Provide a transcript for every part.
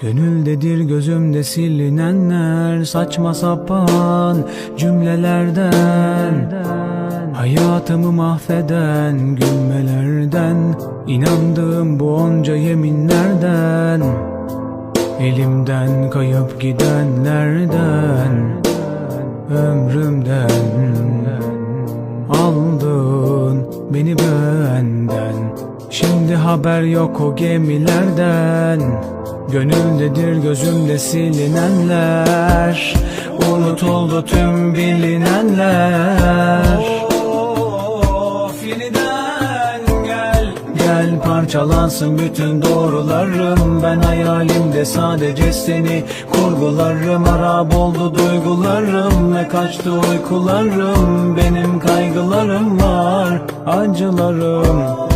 Gönüldedir gözümde silinenler Saçma sapan cümlelerden. Hayatımı mahveden gülmelerden İnandığım bu onca yeminlerden. Elimden kayıp gidenlerden Ömrümden Aldın beni Şimdi haber yok o gemilerden. Gönüldedir gözümde silinenler. Unutuldu tüm bilinenler. Of gel. Gel parçalansın bütün doğrularım. Ben hayalimde sadece seni kurgularım. Harap oldu duygularım ve kaçtı uykularım. Benim kaygılarım var acılarım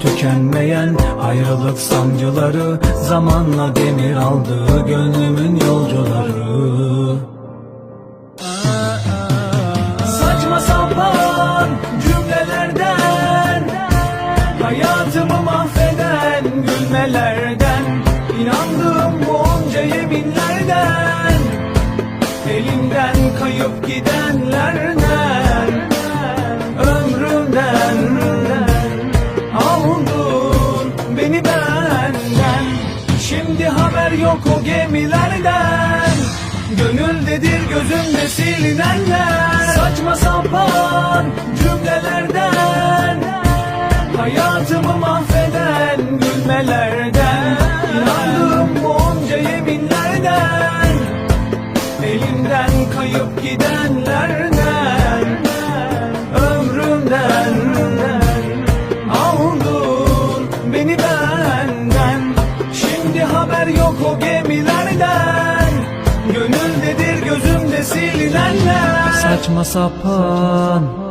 Tükenmeyen ayrılık sancıları Zamanla demir aldı gönlümün yolcuları. Saçma sapan cümlelerden Hayatımı mahveden gülmelerden İnandığım bu onca yeminlerden Elimden kayıp gidenlerden Şimdi haber yok o gemilerden. Gönüldedir gözümde silinenler. Saçma sapan cümlelerden. Hayatımı mahveden gülmelerden. İnandığım bu onca yeminlerden. Elimden kayıp gidenlerden. Ömrümden Saçma sapan